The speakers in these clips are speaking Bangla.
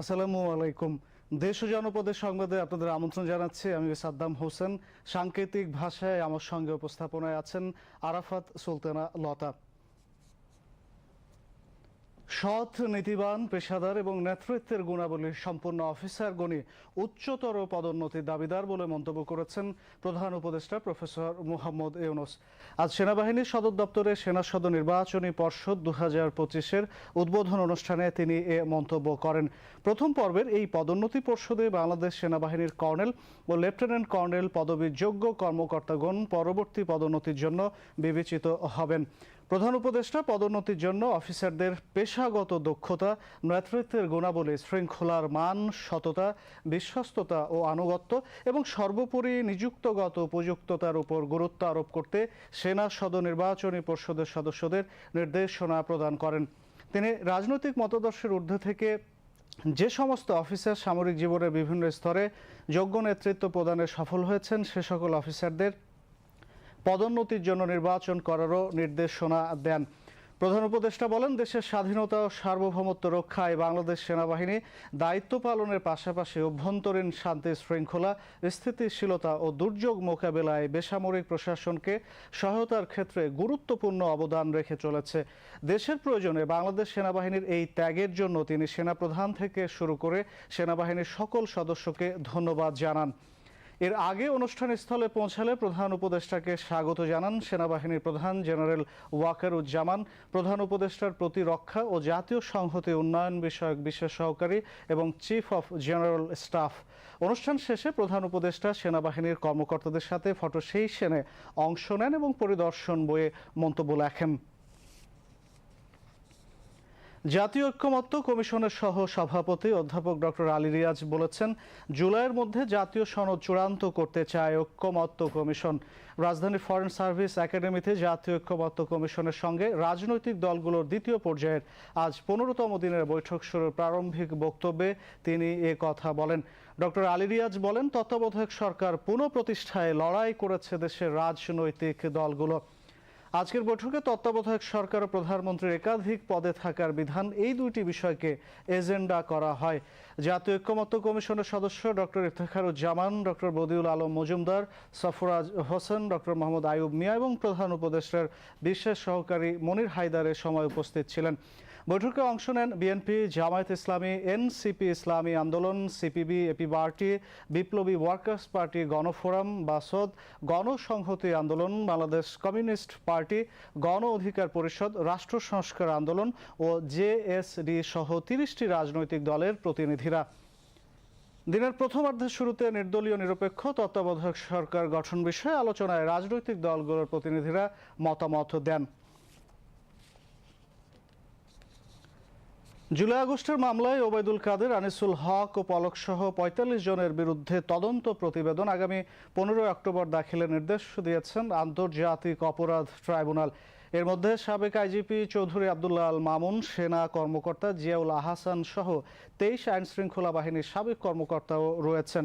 আসসালামু আলাইকুম। দেশ ও জনপদের সংবাদে আপনাদের আমন্ত্রণ জানাচ্ছি। আমি সাদ্দাম হোসেন। সাংকেতিক ভাষায় আমার সঙ্গে উপস্থাপনায় আছেন আরাফাত সুলতানা লতা। সৎ, নীতিবান, পেশাদার এবং নেতৃত্বের গুণাবলী সম্পূর্ণ অফিসার গণি উচ্চতর পদোন্নতির দাবিদার বলে মন্তব্য করেছেন প্রধান উপদেষ্টা প্রফেসর মুহাম্মদ ইউনুস। আজ সেনাবাহিনীর সদর দপ্তরে সেনা সদর নির্বাচনী পর্ষদ দু হাজার পঁচিশের উদ্বোধন অনুষ্ঠানে তিনি এ মন্তব্য করেন। প্রথম পর্বের এই পদোন্নতি পর্ষদে বাংলাদেশ সেনাবাহিনীর কর্নেল ও লেফটেন্যান্ট কর্নেল পদবীর যোগ্য কর্মকর্তাগণ পরবর্তী পদোন্নতির জন্য বিবেচিত হবেন। প্রধান উপদেষ্টা পদোন্নতির জন্য অফিসারদের পেশাগত দক্ষতা, নেতৃত্বের গুণাবলী, শৃঙ্খলার মান, সততা, বিশ্বস্ততা ও আনুগত্য এবং সর্বোপরি নিযুক্তগত উপযুক্ততার উপর গুরুত্ব আরোপ করতে সেনা সদর নির্বাচনী পর্ষদের সদস্যদের নির্দেশনা প্রদান করেন। তিনি রাজনৈতিক মতাদর্শের ঊর্ধ্বে থেকে যে সমস্ত অফিসার সামরিক জীবনের বিভিন্ন স্তরে যোগ্য নেতৃত্ব প্রদানে সফল হয়েছেন, সে সকল অফিসারদের পদোন্নতির জন্য নির্বাচন করারও নির্দেশনা দেন। প্রধান উপদেষ্টা বলেন, দেশের স্বাধীনতা ও সার্বভৌমত্ব রক্ষায় বাংলাদেশ সেনাবাহিনী দায়িত্ব পালনের পাশাপাশি অভ্যন্তরীণ শান্তি শৃঙ্খলা, স্থিতিশীলতা ও দুর্যোগ মোকাবেলায় বেসামরিক প্রশাসনকে সহায়তার ক্ষেত্রে গুরুত্বপূর্ণ অবদান রেখে চলেছে। দেশের প্রয়োজনে বাংলাদেশ সেনাবাহিনীর এই ত্যাগের জন্য তিনি সেনাপ্রধান থেকে শুরু করে সেনাবাহিনীর সকল সদস্যকে ধন্যবাদ জানান। এর আগে অনুষ্ঠান স্থলে পৌঁছালে প্রধান উপদেষ্টাকে স্বাগত জানান সেনাবাহিনীর প্রধান জেনারেল ওয়াকার উজ্জামান প্রধান উপদেষ্টার প্রতিরক্ষা ও জাতীয় সংহতি উন্নয়ন বিষয়ক বিশেষ সহকারী এবং চিফ অফ জেনারেল স্টাফ। অনুষ্ঠান শেষে প্রধান উপদেষ্টা সেনাবাহিনীর কর্মকর্তাদের সাথে ফটো সেশনে অংশ নেন এবং পরিদর্শন বইয়ে মন্তব্য লেখেন। জাতীয় ঐক্যমত্য কমিশনের সহ সভাপতি অধ্যাপক ডক্টর আলী রিয়াজ বলেছেন, জুলাইয়ের মধ্যে জাতীয় সনদ চূড়ান্ত করতে চায় ঐক্যমত্য কমিশন। রাজধানীর ফরেন সার্ভিস একাডেমিতে জাতীয় ঐক্যমত্য কমিশনের সঙ্গে রাজনৈতিক দলগুলোর দ্বিতীয় পর্যায়ের আজ পনেরোতম দিনের বৈঠক শুরুর প্রারম্ভিক বক্তব্যে তিনি এ কথা বলেন। ডক্টর আলী রিয়াজ বলেন, তত্ত্বাবধায়ক সরকার পুনঃপ্রতিষ্ঠায় লড়াই করেছে দেশের রাজনৈতিক দলগুলো। আজকের বৈঠকে তত্ত্বাবধায়ক সরকার ও প্রধানমন্ত্রীর একাধিক পদে থাকার বিধান এই দুইটি বিষয়কে এজেন্ডা করা হয়। জাতীয় ঐক্যমত্য কমিশনের সদস্য doctor Iftekharuzzaman, doctor Badiul Alam Majumdar, Safraz Hossain, doctor Mohammad Ayub Mia এবং প্রধান উপদেষ্টার বিশেষ সহকারী মনির হায়দারের সময় উপস্থিত ছিলেন। বৈঠকে অংশ নেন BNP, Jamaat Islami, NCP Islami Andolan, CPB, AP party, Biplobi workers party, Gonoforum, BASAD, Gonosonghoti Andolan, Bangladesh communist party, গণ অধিকার পরিষদ, রাষ্ট্র সংস্কার আন্দোলন ও জেএসডি সহ তিরিশটি রাজনৈতিক দলের প্রতিনিধিরা। দিনের প্রথমার্ধের শুরুতে নির্দলীয় নিরপেক্ষ তত্ত্বাবধায়ক সরকার গঠন বিষয়ে আলোচনায় রাজনৈতিক দলগুলোর প্রতিনিধিরা মতামত দেন। জুলাই আগস্টের মামলায় ওবায়দুল কাদের, আনিসুল হক ও পলক সহ পঁয়তাল্লিশ জনের বিরুদ্ধে তদন্ত প্রতিবেদন আগামী পনেরোই অক্টোবর দাখিলের নির্দেশ দিয়েছেন আন্তর্জাতিক অপরাধ ট্রাইব্যুনাল। এর মধ্যে সাবেক আইজিপি চৌধুরী আবদুল্লাহ আল মামুন, সেনা কর্মকর্তা জিয়াউল আহাসান সহ তেইশ আইন শৃঙ্খলা বাহিনীর সাবেক কর্মকর্তাও রয়েছেন।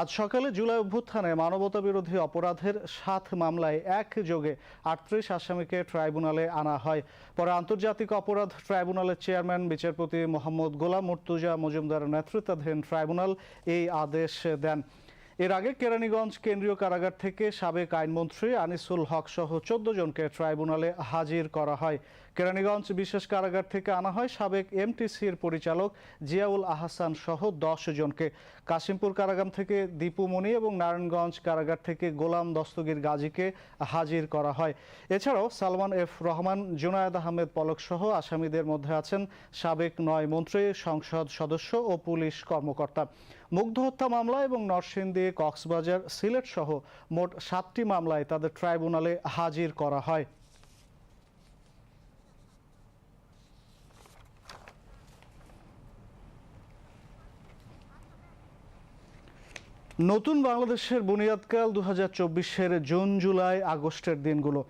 আজ সকালে জুলাই অভ্যুত্থানে মানবতা বিরোধী অপরাধের সাত মামলায় এক যোগে আটত্রিশ আসামিকে ট্রাইব্যুনালে আনা হয়। পরে আন্তর্জাতিক অপরাধ ট্রাইব্যুনালের চেয়ারম্যান, বিচারপতি মোহাম্মদ গোলাম মুর্তুজা মজুমদার নেতৃত্বাধীন ট্রাইব্যুনাল এই আদেশ দেন। এর আগে কেরানীগঞ্জ কেন্দ্রীয় কারাগার থেকে সাবেক আইনমন্ত্রী আনিসুল হক সহ চোদ্দ জনকে ট্রাইব্যুনালে হাজির করা হয়। কেরানীগঞ্জ বিশেষ কারাগার থেকে আনা হয় সাবেক এমটিসির পরিচালক জিয়াউল আহসান সহ দশ জনকে কাশিমপুর কারাগার থেকে দীপু মণি এবং নারায়ণগঞ্জ কারাগার থেকে গোলাম দস্তগীর গাজীকে হাজির করা হয়। এছাড়াও সালমান এফ রহমান, জুনায়দ আহমেদ পলক সহ আসামিদের মধ্যে আছেন সাবেক নয় মন্ত্রী, সংসদ সদস্য ও পুলিশ কর্মকর্তা। মুগ্ধ হত্যা মামলা এবং নরসিংদী, কক্সবাজার, সিলেট সহ মোট সাতটি মামলায় তাদের ট্রাইব্যুনালে হাজির করা হয়। নতুন বাংলাদেশের বুনিয়াদকাল দু হাজার চব্বিশের জুন, জুলাই, আগস্টের দিনগুলো।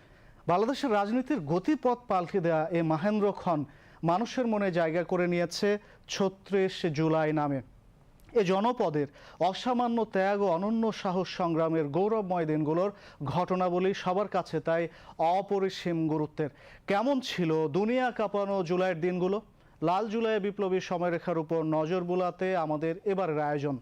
বাংলাদেশের রাজনীতির গতিপথ পাল্টে দেয়া এ মাহেন্দ্র খন মানুষের মনে জায়গা করে নিয়েছে ছত্রিশ জুলাই নামে। এ জনপদের অসামান্য ত্যাগ ও অনন্য সাহস সংগ্রামের গৌরবময় দিনগুলোর ঘটনাবলী সবার কাছে তাই অপরিসীম গুরুত্বের। কেমন ছিল দুনিয়া কাঁপানো জুলাইয়ের দিনগুলো? লাল জুলাই বিপ্লবী সময়রেখার উপর নজর বুলাতে আমাদের এবারের আয়োজন।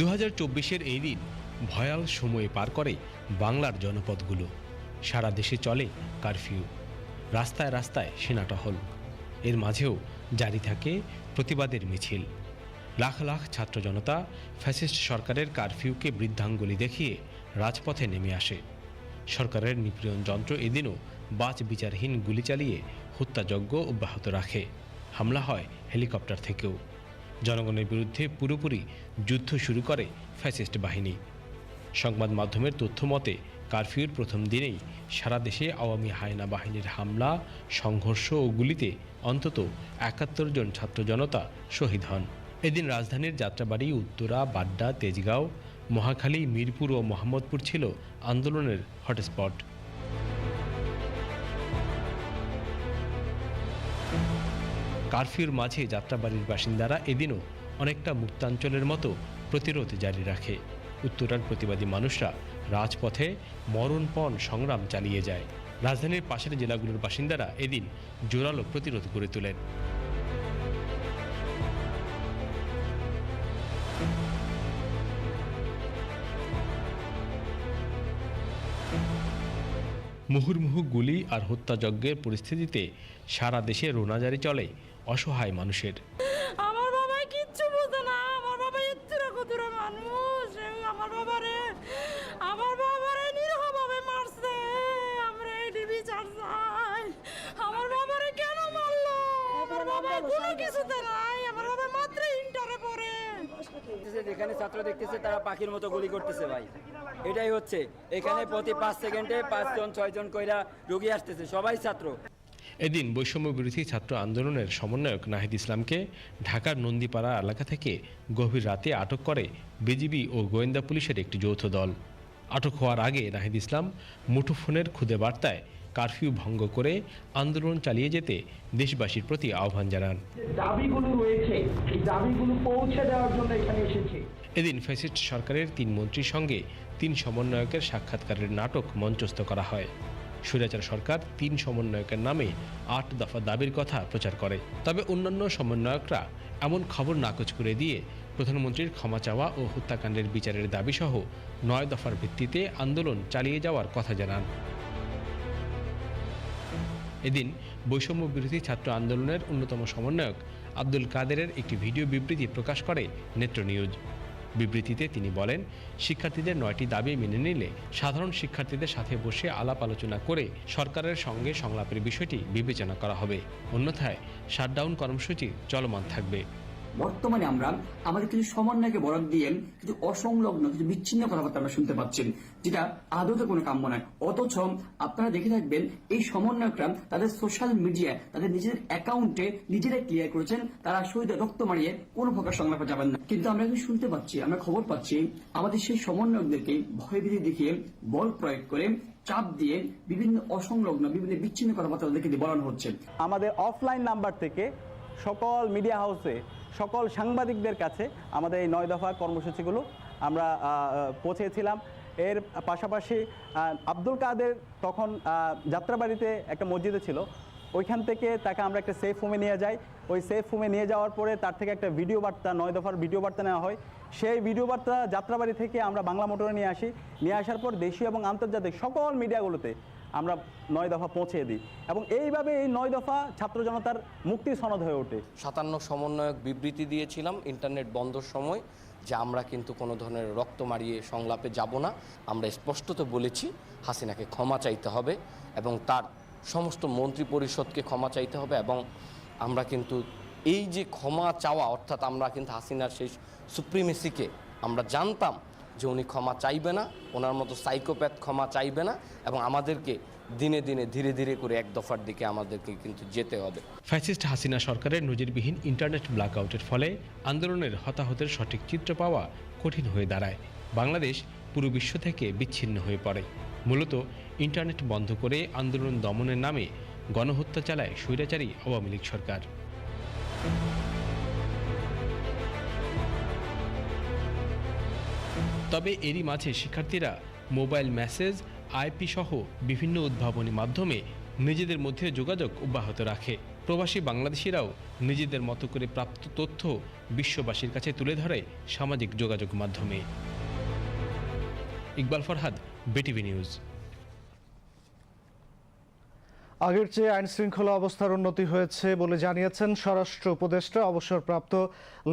দু হাজার এই দিন ভয়াল সময়ে পার করে বাংলার জনপদগুলো। সারা দেশে চলে কারফিউ। রাস্তায় রাস্তায় সেনাটহল এর মাঝেও জারি থাকে প্রতিবাদের মিছিল। লাখ লাখ ছাত্র জনতা ফ্যাসিস্ট সরকারের কারফিউকে বৃদ্ধাঙ্গুলি দেখিয়ে রাজপথে নেমে আসে। সরকারের নিপীড়ন যন্ত্র এদিনও বাচ বিচারহীন গুলি চালিয়ে হত্যাযজ্ঞ অব্যাহত রাখে। হামলা হয় হেলিকপ্টার থেকেও। জনগণের বিরুদ্ধে পুরোপুরি যুদ্ধ শুরু করে ফ্যাসিস্ট বাহিনী। সংবাদ মাধ্যমের তথ্য মতে, কারফিউর প্রথম দিনেই সারা দেশে আওয়ামী হায়না বাহিনীর হামলা, সংঘর্ষ ও গুলিতে অন্তত একাত্তর জন ছাত্র জনতা শহীদ হন। এদিন রাজধানীর যাত্রাবাড়ি, উত্তরা, বাড্ডা, তেজগাঁও, মহাখালী, মিরপুর ও মোহাম্মদপুর ছিল আন্দোলনের হটস্পট। কারফিউর মাঝে যাত্রাবাড়ির বাসিন্দারা এদিনও অনেকটা মুক্তাঞ্চলের মতো প্রতিরোধ জারি রাখে। উত্তরার প্রতিবাদী মানুষরা রাজপথে মরণপণ সংগ্রাম চালিয়ে যায়। রাজধানীর পাশের জেলাগুলোর বাসিন্দারা এদিন জোরালো প্রতিরোধ গড়ে তোলেন। মুহুর্মুহু গুলি আর হত্যাযজ্ঞের পরিস্থিতিতে সারা দেশে রোনাজারি চলে। অসহায় মানুষের। আমার বাবা কিচ্ছু বোঝে না। আমার বাবা ইত্তিরা কুতুরা মানুষ। আমার বাবারে আমার বাবারে নিরহভাবে মারছে। আমরা এই বিচার চাই আমার বাবারে কেন মারলো? আমার বাবা কোনো কিছুতে নাই। আমার বাবা মাত্র ইন্টারে পড়ে। যেখানে ছাত্র দেখতেছে তারা পাখির মতো গুলি করতেছে ভাই। এটাই হচ্ছে। এখানে প্রতি পাঁচ সেকেন্ডে পাঁচজন ছয়জন কইরা রোগী আসতেছে। সবাই ছাত্র। এদিন বৈষম্য বিরোধী ছাত্র আন্দোলনের সমন্বয়ক নাহিদ ইসলামকে ঢাকার নন্দীপাড়া এলাকা থেকে গভীর রাতে আটক করে বিজিবি ও গোয়েন্দা পুলিশের একটি যৌথ দল। আটক হওয়ার আগে নাহিদ ইসলাম মুঠোফোনের খুদে বার্তায় কারফিউ ভঙ্গ করে আন্দোলন চালিয়ে যেতে দেশবাসীর প্রতি আহ্বান জানান। দাবিগুলো রয়েছে। এই দাবিগুলো পৌঁছে দেওয়ার জন্য এখানে এসেছি। এদিন ফ্যাসিস্ট সরকারের তিন মন্ত্রীর সঙ্গে তিন সমন্বয়কের সাক্ষাৎকারের নাটক মঞ্চস্থ করা হয়। স্বৈরাচার সরকার তিন সমন্বয়কের নামে আট দফা দাবির কথা প্রচার করে। তবে অন্যান্য সমন্বয়করা এমন খবর নাকচ করে দিয়ে প্রধানমন্ত্রীর ক্ষমা চাওয়া ও হত্যাকাণ্ডের বিচারের দাবিসহ নয় দফার ভিত্তিতে আন্দোলন চালিয়ে যাওয়ার কথা জানান। এদিন বৈষম্য বিরোধী ছাত্র আন্দোলনের অন্যতম সমন্বয়ক আব্দুল কাদেরের একটি ভিডিও বিবৃতি প্রকাশ করে নেত্র নিউজ বিবৃতিতে তিনি বলেন, শিক্ষার্থীদের নয়টি দাবি মেনে নিলে সাধারণ শিক্ষার্থীদের সাথে বসে আলাপ আলোচনা করে সরকারের সঙ্গে সংলাপের বিষয়টি বিবেচনা করা হবে। অন্যথায় শাটডাউন কর্মসূচি চলমান থাকবে। বর্তমানে আমরা আমাদের কিছু সমন্বয়কে বরাদ দিয়ে কিছু অসংলগ্ন, কিছু বিচ্ছিন্ন কথাবার্তা আমরা শুনতে পাচ্ছি যেটা আদতে কোনো কাম্য নয়। অথচ আপনারা দেখে থাকবেন, এই সমন্বয়করা তাদের সোশ্যাল মিডিয়ায় তাদের নিজেদের অ্যাকাউন্টে নিজেরাই ক্লিয়ার করেছেন, তারা শহীদ রক্ত মারিয়ে কোনো প্রকার সংলাপে যাবেন না। কিন্তু আমরা এখন শুনতে পাচ্ছি, আমরা খবর পাচ্ছি, আমাদের সেই সমন্বয়কদেরকে ভয়ভীতি দেখিয়ে বল প্রয়োগ করে চাপ দিয়ে বিভিন্ন অসংলগ্ন, বিভিন্ন বিচ্ছিন্ন কথাবার্তা তাদেরকে বলানো হচ্ছে। আমাদের অফলাইন নাম্বার থেকে সকল মিডিয়া হাউসে, সকল সাংবাদিকদের কাছে আমাদের এই নয় দফা কর্মসূচিগুলো আমরা পৌঁছেছিলাম। এর পাশাপাশি আব্দুল কাদের তখন যাত্রাবাড়িতে একটা মসজিদে ছিল। ওইখান থেকে তাকে আমরা একটা সেফ হোমে নিয়ে যাই। ওই সেফ হোমে নিয়ে যাওয়ার পরে তার থেকে একটা ভিডিও বার্তা, নয় দফার ভিডিও বার্তা নেওয়া হয়। সেই ভিডিও বার্তা যাত্রাবাড়ি থেকে আমরা বাংলা মোটরে নিয়ে আসি। নিয়ে আসার পর দেশীয় এবং আন্তর্জাতিক সকল মিডিয়াগুলোতে আমরা নয় দফা পৌঁছে দিই। এবং এইভাবে এই নয় দফা ছাত্র জনতার মুক্তি সনদ হয়ে ওঠে। সাতান্ন সমন্বয়ক বিবৃতি দিয়েছিলাম, ইন্টারনেট বন্ধর সময়, যে আমরা কিন্তু কোনো ধরনের রক্ত মারিয়ে সংলাপে যাব না। আমরা স্পষ্টত বলেছি, হাসিনাকে ক্ষমা চাইতে হবে এবং তার সমস্ত মন্ত্রী পরিষদকে ক্ষমা চাইতে হবে এবং আমরা কিন্তু এই যে ক্ষমা চাওয়া, অর্থাৎ আমরা কিন্তু হাসিনার সেই সুপ্রিমেসিকে আমরা জানতাম যে উনি ক্ষমা চাইবে না, ওনার মতো সাইকোপ্যাথ ক্ষমা চাইবে না এবং আমাদেরকে দিনে দিনে ধীরে ধীরে করে এক দফার দিকে আমাদেরকে কিন্তু যেতে হবে। ফ্যাসিস্ট হাসিনা সরকারের নজিরবিহীন ইন্টারনেট ব্ল্যাকআউটের ফলে আন্দোলনের হতাহতের সঠিক চিত্র পাওয়া কঠিন হয়ে দাঁড়ায়। বাংলাদেশ পুরো বিশ্ব থেকে বিচ্ছিন্ন হয়ে পড়ে। মূলত ইন্টারনেট বন্ধ করে আন্দোলন দমনের নামে গণহত্যা চালায় স্বৈরাচারী আওয়ামী লীগ সরকার। তবে এরই মাঝে শিক্ষার্থীরা মোবাইল মেসেজ আইপি সহ বিভিন্ন উদ্ভাবনী মাধ্যমে নিজেদের মধ্যে যোগাযোগ অব্যাহত রাখে। প্রবাসী বাংলাদেশিরাও নিজেদের মতো করে প্রাপ্ত তথ্য বিশ্ববাসীর কাছে তুলে ধরে সামাজিক যোগাযোগ মাধ্যমে। Iqbal Farhad, BTV news. আগের চেয়ে আইন শৃঙ্খলা অবস্থার উন্নতি হয়েছে বলে জানিয়েছেন স্বরাষ্ট্র উপদেষ্টা অবসরপ্রাপ্ত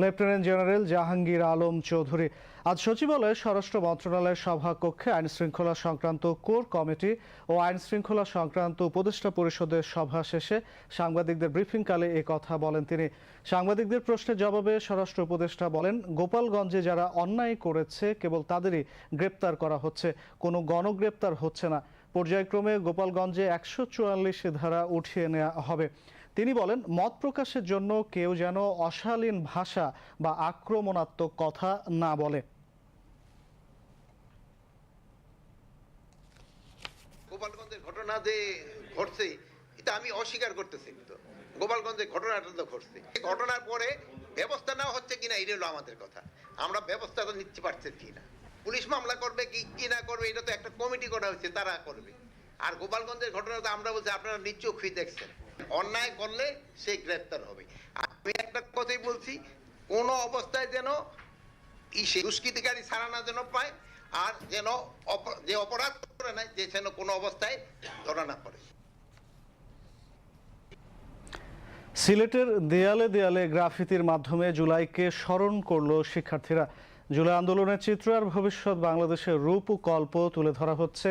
লেফটেন্যান্ট জেনারেল জাহাঙ্গীর আলম চৌধুরী। আজ সচিবালয়ে স্বরাষ্ট্র মন্ত্রণালয়ের সভাকক্ষে আইন শৃঙ্খলা সংক্রান্ত কোর কমিটি ও আইন শৃঙ্খলা সংক্রান্ত উপদেষ্টা পরিষদের সভা শেষে সাংবাদিকদের ব্রিফিংকালে এ কথা বলেন তিনি। সাংবাদিকদের প্রশ্নের জবাবে স্বরাষ্ট্র উপদেষ্টা বলেন, গোপালগঞ্জে যারা অন্যায় করেছে কেবল তাদেরই গ্রেপ্তার করা হচ্ছে, কোনো গণগ্রেপ্তার হচ্ছে না। পর্যায়ক্রমে গোপালগঞ্জে একশো চুয়াল্লিশ ধারা উঠিয়ে নেওয়া হবে। তিনি বলেন, মত প্রকাশের জন্য কেউ যেন অশালীন ভাষা বা আক্রমণাত্মক কথা না বলে। গোপালগঞ্জের ঘটনা যে ঘটছে, এটা আমি অস্বীকার করতেছি তো গোপালগঞ্জের ঘটনাটা তো ঘটছে। ঘটনার পরে ব্যবস্থা নেওয়া হচ্ছে কিনা এটা হলো আমাদের কথা। আমরা ব্যবস্থা তো নিতে পারছি কিনা পুলিশ মামলা করবে কি কি না করবে, এটা তো একটা কমিটি করা হয়েছে, তারা করবে। আর গোপালগঞ্জের ঘটনা তো আমরা বলছি, আপনারা নিচোখই দেখছেন। অন্যায় করলে সে গ্রেপ্তার হবে। আমি একটা কথাই বলছি, কোনো অবস্থায় যেন ই সে দুষ্কৃতিকারী ছাড়া না যেন পায়, আর যেন যে অপরাধ করে নাই, যে যেন কোনো অবস্থায় ধরা না পড়ে। সিলেটের দেয়ালে দেয়ালে গ্রাফিতির মাধ্যমে জুলাইকে স্মরণ করল শিক্ষার্থীরা। জুলাই আন্দোলনের চিত্র আর ভবিষ্যৎ বাংলাদেশের রূপ ও কল্প তুলে ধরা হচ্ছে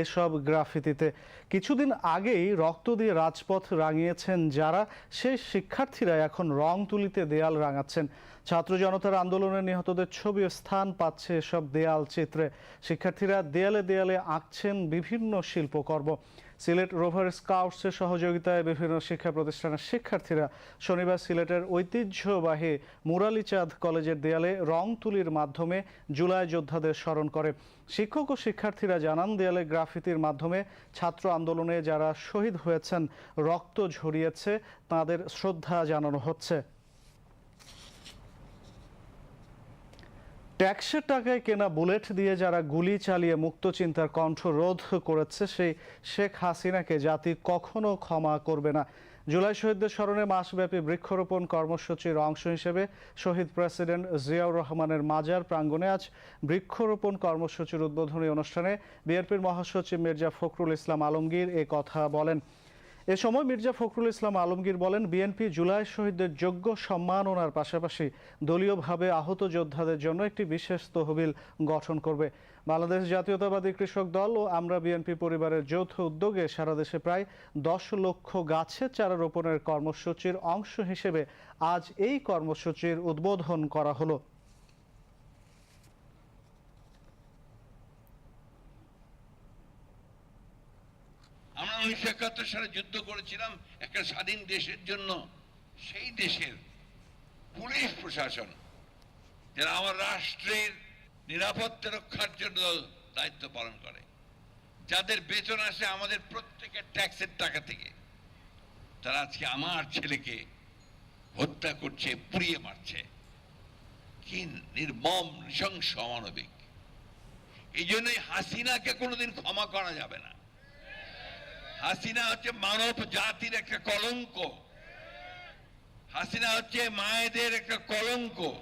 এসব গ্রাফিতিতে। কিছুদিন আগেই রক্ত দিয়ে রাজপথ রাঙিয়েছেন যারা সেই শিক্ষার্থীরা এখন রং তুলিতে দেয়াল রাঙাচ্ছেন। ছাত্র জনতার আন্দোলনে নিহতদের ছবি স্থান পাচ্ছে এসব দেয়াল চিত্রে। শিক্ষার্থীরা দেয়ালে দেয়ালে আঁকছেন বিভিন্ন শিল্পকর্ম। সিলেট রোভার স্কাউটসের সহযোগিতায় বিভিন্ন শিক্ষা প্রতিষ্ঠানের শিক্ষার্থীরা শনিবার সিলেটের ঐতিহ্যবাহী মুরালিচাঁদ কলেজের দেয়ালে রং তুলির মাধ্যমে জুলাই যোদ্ধাদের স্মরণ করে। শিক্ষক ও শিক্ষার্থীরা জানান, দেয়ালে গ্রাফিতির মাধ্যমে ছাত্র আন্দোলনে যারা শহীদ হয়েছেন, রক্ত ঝরিয়েছে, তাদের শ্রদ্ধা জানানো হচ্ছে। ট্যাক্সের টাকায় কেনা বুলেট দিয়ে যারা গুলি চালিয়ে মুক্ত চিন্তার কণ্ঠ রোধ করেছে, সেই শেখ হাসিনাকে জাতি কখনো ক্ষমা করবে না। জুলাই শহীদদের স্মরণে মাসব্যাপী বৃক্ষরোপণ কর্মসূচির অংশ হিসেবে শহীদ প্রেসিডেন্ট জিয়াউর রহমানের মাজার প্রাঙ্গণে আজ বৃক্ষরোপণ কর্মসূচির উদ্বোধনী অনুষ্ঠানে বিএনপির মহাসচিব মির্জা ফখরুল ইসলাম আলমগীর এ কথা বলেন। এ সময় মির্জা ফখরুল ইসলাম আলমগীর বলেন, বিএনপি জুলাই শহীদদের যোগ্য সম্মাননার পাশাপাশি দলীয়ভাবে আহত যোদ্ধাদের জন্য একটি বিশেষ তহবিল গঠন করবে। বাংলাদেশ জাতীয়তাবাদী কৃষক দল ও আমরা বিএনপি পরিবারের যৌথ উদ্যোগে সারা দেশে প্রায় দশ লক্ষ গাছের চারা রোপণের কর্মসূচির অংশ হিসেবে আজ এই কর্মসূচির উদ্বোধন করা হলো। উনিশশো একাত্তর সালে যুদ্ধ করেছিলাম একটা স্বাধীন দেশের জন্য। সেই দেশের পুলিশ প্রশাসন, যারা আমার রাষ্ট্রের নিরাপত্তা রক্ষার জন্য দায়িত্ব পালন করে, যাদের বেতন আসে আমাদের প্রত্যেকের ট্যাক্সের টাকা থেকে, তারা আজকে আমার ছেলেকে হত্যা করছে, পুড়িয়ে মারছে। কি নির্মম, নৃশংস, অমানবিক। এই জন্যই হাসিনাকে কোনোদিন ক্ষমা করা যাবে না। হাসিনা হচ্ছে মানব জাতির একটা কলঙ্ক। হাসিনা হচ্ছে মায়েদের একটা কলঙ্ক।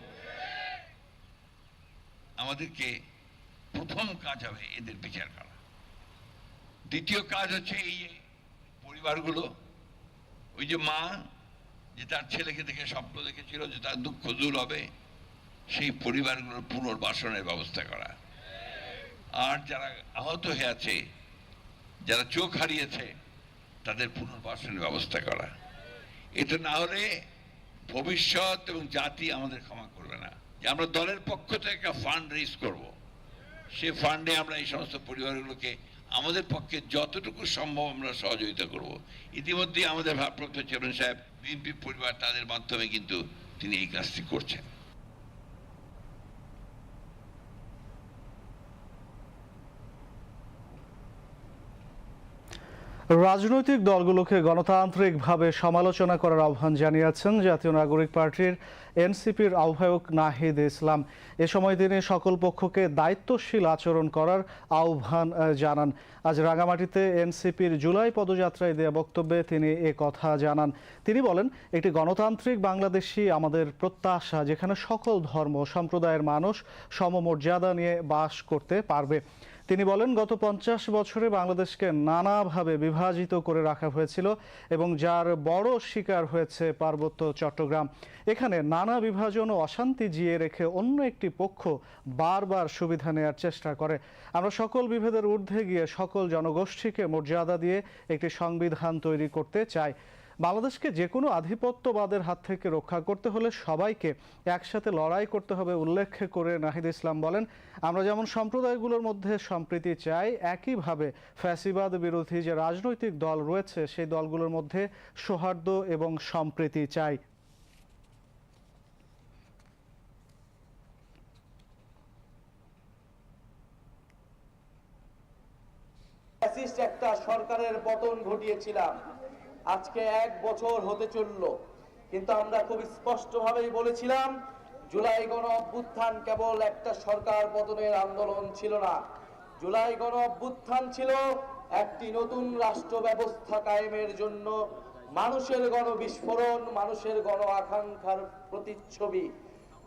আমাদেরকে প্রথম কাজ হবে এদের বিচার করা। দ্বিতীয় কাজ হচ্ছে এই পরিবারগুলো, ওই যে মা, যে তার ছেলেকে দেখে স্বপ্ন দেখেছিল যে তার দুঃখ দূর হবে, সেই পরিবারগুলোর পুনর্বাসনের ব্যবস্থা করা। আর যারা আহত হয়ে আছে যারা চোখ হারিয়েছে, তাদের পুনর্বাসনের ব্যবস্থা করা। এটা না হলে ভবিষ্যৎ এবং জাতি আমাদের ক্ষমা করবে না। যে আমরা দলের পক্ষ থেকে একটা ফান্ড রেজ করব। সে ফান্ডে আমরা এই সমস্ত পরিবারগুলোকে, আমাদের পক্ষে যতটুকু সম্ভব আমরা সহযোগিতা করব। ইতিমধ্যে আমাদের ভারপ্রাপ্ত চেয়ারম্যান সাহেব, বিএনপি পরিবার তাদের মাধ্যমে কিন্তু তিনি এই কাজটি করছেন। রাজনৈতিক দলগুলোকে গণতান্ত্রিকভাবে সমালোচনা করার আহ্বান জানিয়েছেন জাতীয় নাগরিক পার্টির এনসিপির আহ্বায়ক নাহিদ ইসলাম। এ সময় তিনি সকল পক্ষকে দায়িত্বশীল আচরণ করার আহ্বান জানান। আজ রাঙামাটিতে এনসিপির জুলাই পদযাত্রায় দেওয়া বক্তব্যে তিনি এ কথা জানান। তিনি বলেন, একটি গণতান্ত্রিক বাংলাদেশই আমাদের প্রত্যাশা, যেখানে সকল ধর্ম, সম্প্রদায়ের মানুষ সমমর্যাদা নিয়ে বাস করতে পারবে। তিনি বলেন, গত পঞ্চাশ বছরে বাংলাদেশকে নানাভাবে বিভাজিত করে রাখা হয়েছিল এবং যার বড় শিকার হয়েছে পার্বত্য চট্টগ্রাম। এখানে নানা বিভাজন ও অশান্তি জিয়ে রেখে অন্য একটি পক্ষ বারবার সুবিধা নেয়ার চেষ্টা করে। আমরা সকল বিভেদের ঊর্ধ্বে গিয়ে সকল জনগোষ্ঠীকে মর্যাদা দিয়ে একটি সংবিধান তৈরি করতে চাই। বাংলাদেশকে যে কোনো আধিপত্যবাদের হাত থেকে রক্ষা করতে হলে সবাইকে একসাথে লড়াই করতে হবে উল্লেখ করে নাহিদ ইসলাম বলেন, আমরা যেমন সম্প্রদায়গুলোর মধ্যে সম্প্রীতি চাই, একইভাবে ফ্যাসিবাদ বিরোধী যে রাজনৈতিক দল রয়েছে, সেই দলগুলোর মধ্যে সৌহার্দ্য এবং সম্প্রীতি চাই। একটা সরকারের পতন ঘটিয়েছিলাম। আজকে এক বছর হতে চলল, কিন্তু আমরা খুব স্পষ্টভাবেই বলেছিলাম, জুলাই গণ অভ্যুত্থান কেবল একটা সরকার পতনের আন্দোলন ছিল না। জুলাই গণ অভ্যুত্থান ছিল একটি নতুন রাষ্ট্র ব্যবস্থা কায়েমের জন্য, মানুষের গণ বিস্ফোরণ, মানুষের গণ আকাঙ্ক্ষার প্রতিচ্ছবি।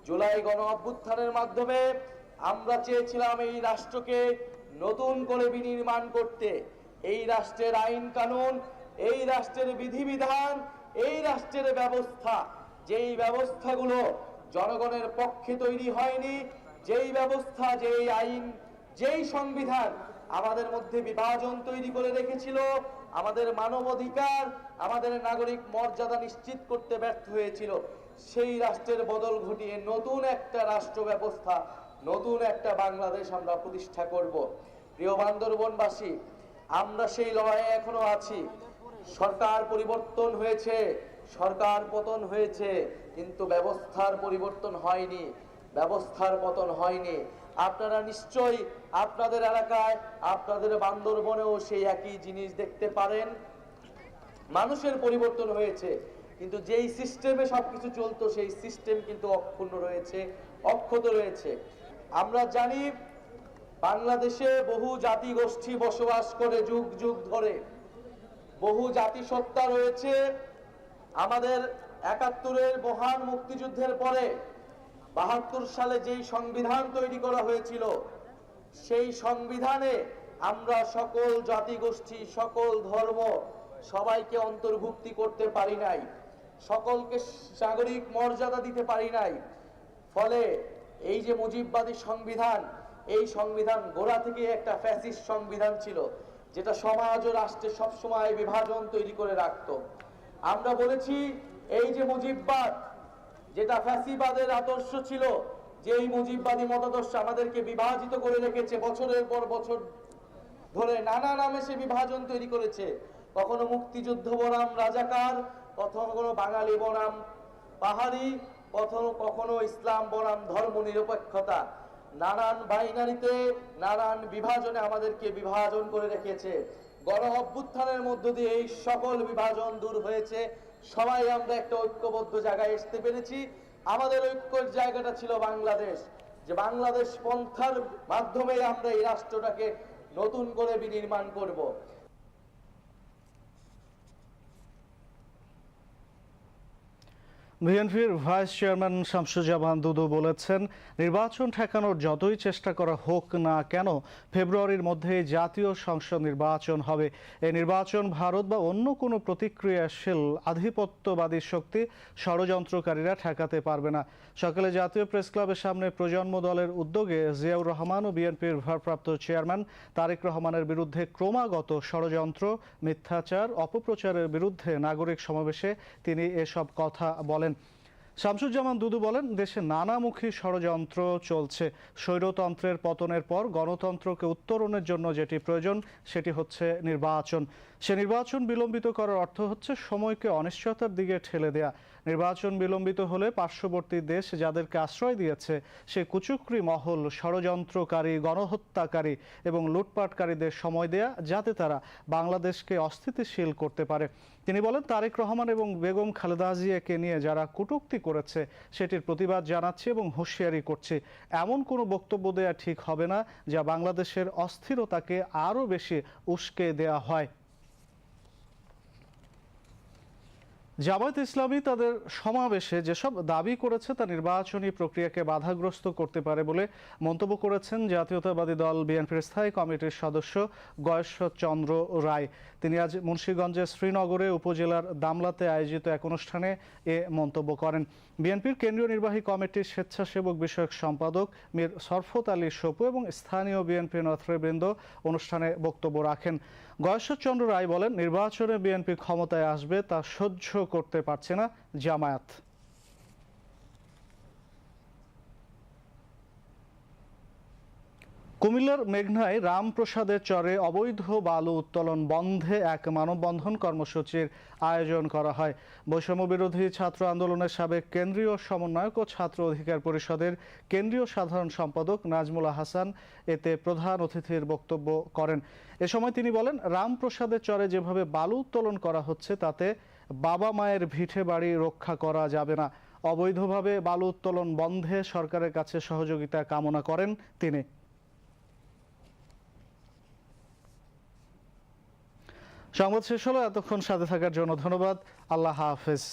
জুলাই গণ অভ্যুত্থানের মাধ্যমে আমরা চেয়েছিলাম এই রাষ্ট্রকে নতুন করে বিনির্মাণ করতে। এই রাষ্ট্রের আইন কানুন এই রাষ্ট্রের বিধিবিধান, এই রাষ্ট্রের ব্যবস্থা। যেই ব্যবস্থাগুলো জনগণের পক্ষে তৈরি হয়নি, যেই ব্যবস্থা, যেই আইন, যেই সংবিধান আমাদের মধ্যে বিভাজন তৈরি করে রেখেছিল, আমাদের মানবাধিকার, আমাদের নাগরিক মর্যাদা নিশ্চিত করতে ব্যর্থ হয়েছিল, সেই রাষ্ট্রের বদল ঘটিয়ে নতুন একটা রাষ্ট্র ব্যবস্থা, নতুন একটা বাংলাদেশ আমরা প্রতিষ্ঠা করব। প্রিয় বান্দরবনবাসী, আমরা সেই লড়াইয়ে এখনও আছি। সরকার পরিবর্তন হয়েছে, সরকার পতন হয়েছে, কিন্তু ব্যবস্থার পরিবর্তন হয়নি, ব্যবস্থার পতন হয়নি। আপনারা নিশ্চয়ই আপনাদের এলাকায়, আপনাদের বান্দরবনেও সেই একই জিনিস দেখতে পারেন। মানুষের পরিবর্তন হয়েছে, কিন্তু যেই সিস্টেমে সবকিছু চলতো, সেই সিস্টেম কিন্তু অক্ষুণ্ণ রয়েছে, অক্ষত রয়েছে। আমরা জানি, বাংলাদেশে বহু জাতি গোষ্ঠী বসবাস করে যুগ যুগ ধরে। বহু জাতিসত্তা রয়েছে। আমাদের একাত্তরের মহান মুক্তিযুদ্ধের পরে বাহাত্তর সালে যেই সংবিধান তৈরি করা হয়েছিল, সেই সংবিধানে আমরা সকল জাতিগোষ্ঠী, সকল ধর্ম সবাইকে অন্তর্ভুক্তি করতে পারি নাই। সকলকে নাগরিক মর্যাদা দিতে পারি নাই। ফলে এই যে মুজিববাদী সংবিধান, এই সংবিধান গোড়া থেকে একটা ফ্যাসিস্ট সংবিধান ছিল। যেটা সমাজ ও রাষ্ট্রে সবসময় বিভাজন তৈরি করে রাখত। আমরা বলেছি, এই যে মুজিববাদ, যেটা ফ্যাসিবাদের আদর্শ ছিল যে এই মুজিববাদী মতাদর্শ আমাদেরকে বিভাজিত করে রেখেছে বছরের পর বছর ধরে, নানা নামে সে বিভাজন তৈরি করেছে। কখনো মুক্তিযুদ্ধ বনাম রাজাকার, কখনো বাঙালি বনাম পাহাড়ি, কখনো কখনো ইসলাম বনাম ধর্ম নিরপেক্ষতা নানান বাইনারিতে নানান বিভাজনে আমাদেরকে বিভাজন করে রেখেছে। গণ অভ্যুত্থানের মধ্য দিয়ে এই সকল বিভাজন দূর হয়েছে। সবাই আমরা একটা ঐক্যবদ্ধ জায়গায় আসতে পেরেছি। আমাদের ঐক্যের জায়গাটা ছিল বাংলাদেশ। যে বাংলাদেশ পন্থার মাধ্যমে আমরা এই রাষ্ট্রটাকে নতুন করে বিনির্মাণ করব। বিএনপির ভাইস চেয়ারম্যান শামসুজ্জামান দুদু বলেছেন, নির্বাচন ঠেকানোর যতই চেষ্টা করা হোক না কেন, ফেব্রুয়ারির মধ্যে জাতীয় সংসদ নির্বাচন হবে। এই নির্বাচন ভারত বা অন্য কোনো প্রতিক্রিয়াশীল আধিপত্যবাদী শক্তি ষড়যন্ত্রকারীরা ঠেকাতে পারবে না। সকালে জাতীয় প্রেস ক্লাবের সামনে প্রজন্ম দলের উদ্যোগে জিয়াউর রহমান ও বিএনপির ভারপ্রাপ্ত চেয়ারম্যান তারেক রহমানের বিরুদ্ধে ক্রমাগত ষড়যন্ত্র, মিথ্যাচার, অপপ্রচারের বিরুদ্ধে নাগরিক সমাবেশে তিনি এসব কথা বলেন। শামসুজ্জামান দুদু বলেন, দেশে নানামুখী ষড়যন্ত্র চলছে। স্বৈরতন্ত্রের পতনের পর গণতন্ত্রকে উত্তরণের জন্য যেটি প্রয়োজন, সেটি হচ্ছে নির্বাচন। সে নির্বাচন বিলম্বিত করার অর্থ হচ্ছে সময়কে অনিশ্চয়তার দিকে ঠেলে দেয়া। নির্বাচন বিলম্বিত হলে পার্শ্ববর্তী দেশ যাদেরকে আশ্রয় দিয়েছে, সে কুচুকরি মহল, ষড়যন্ত্রকারী, গণহত্যাকারী এবং লুটপাটকারীদের সময় দেয়া যাতে তারা বাংলাদেশকে অস্থিতিশীল করতে পারে। তিনি বলেন, তারেক রহমান এবং বেগম খালেদা জিয়াকে নিয়ে যারা কটূক্তি করেছে, সেটির প্রতিবাদ জানাচ্ছি এবং হুঁশিয়ারি করছি। এমন কোনো বক্তব্য দেয়া ঠিক হবে না, যা বাংলাদেশের অস্থিরতাকে আরও বেশি উস্কে দেয়া হয়। জামায়াত ইসলামী তাদের সমাবেশে যেসব দাবি করেছে তা নির্বাচনী প্রক্রিয়াকে বাধাগ্রস্ত করতে পারে বলে মন্তব্য করেছেন জাতীয়তাবাদী দল বিএনপির স্থায়ী কমিটির সদস্য গয়েশ্বরচন্দ্র রায়। তিনি আজ মুন্সীগঞ্জের শ্রীনগরে উপজেলার দামলাতে আয়োজিত এক অনুষ্ঠানে এ মন্তব্য করেন। বিএনপির কেন্দ্রীয় নির্বাহী কমিটির স্বেচ্ছাসেবক বিষয়ক সম্পাদক মীর সরফত আলী সপু এবং স্থানীয় বিএনপি নেতৃবৃন্দ অনুষ্ঠানে বক্তব্য রাখেন। গয়েশ্বরচন্দ্র রায় বলেন, নির্বাচনে বিএনপি ক্ষমতায় আসবে তা সহ্য করতে পারছে না জামায়াত। কুমিল্লার মেঘনায় রামপ্রসাদের চরে অবৈধ বালু উত্তোলন বন্ধে এক মানববন্ধন কর্মসূচির আয়োজন করা হয়। বৈষম্য বিরোধী ছাত্র আন্দোলনের সাবেক কেন্দ্রীয় সমন্বয়ক ও ছাত্র অধিকার পরিষদের কেন্দ্রীয় সাধারণ সম্পাদক নাজমুল হাসান এতে প্রধান অতিথির বক্তব্য করেন। এ সময় তিনি বলেন, রামপ্রসাদের চরে যেভাবে বালু উত্তোলন করা হচ্ছে, তাতে বাবা মায়ের ভিঠে বাড়ি রক্ষা করা যাবে না। অবৈধভাবে বালু উত্তোলন বন্ধে সরকারের কাছে সহযোগিতা কামনা করেন তিনি। সংবাদ শেষ হলো। এতক্ষণ সাথে থাকার জন্য ধন্যবাদ। আল্লাহ হাফেজ।